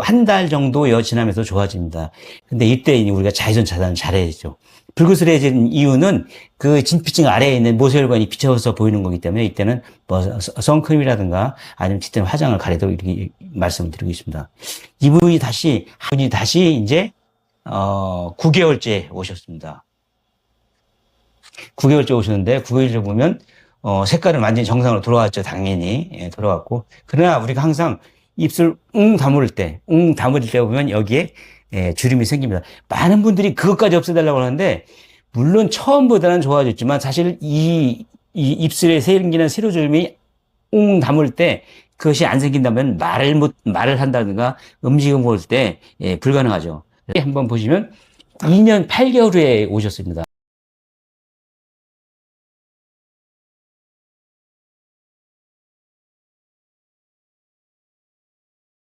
한 달 정도 지나면서 좋아집니다. 근데 이때 우리가 자외선 차단을 잘해야죠. 불그스레진 이유는 그 진피층 아래에 있는 모세혈관이 비쳐서 보이는 거기 때문에 이때는 뭐 선크림이라든가 아니면 짙은 화장을 가려도 이렇게 말씀을 드리고 있습니다. 이분이 다시, 분이 다시 이제, 어, 9개월째 오셨습니다. 9개월째 오셨는데 9개월째 보면 어, 색깔은 완전히 정상으로 돌아왔죠. 당연히 예, 돌아왔고 그러나 우리가 항상 입술 웅 다물 때, 웅 다물 때 보면 여기에 예, 주름이 생깁니다. 많은 분들이 그것까지 없애달라고 하는데 물론 처음보다는 좋아졌지만 사실 이, 이 입술에 생기는 세로주름이 웅 다물 때 그것이 안 생긴다면 말을 못 말을 한다든가 음식을 먹을 때 예, 불가능하죠. 한번 보시면 2년 8개월 후에 오셨습니다.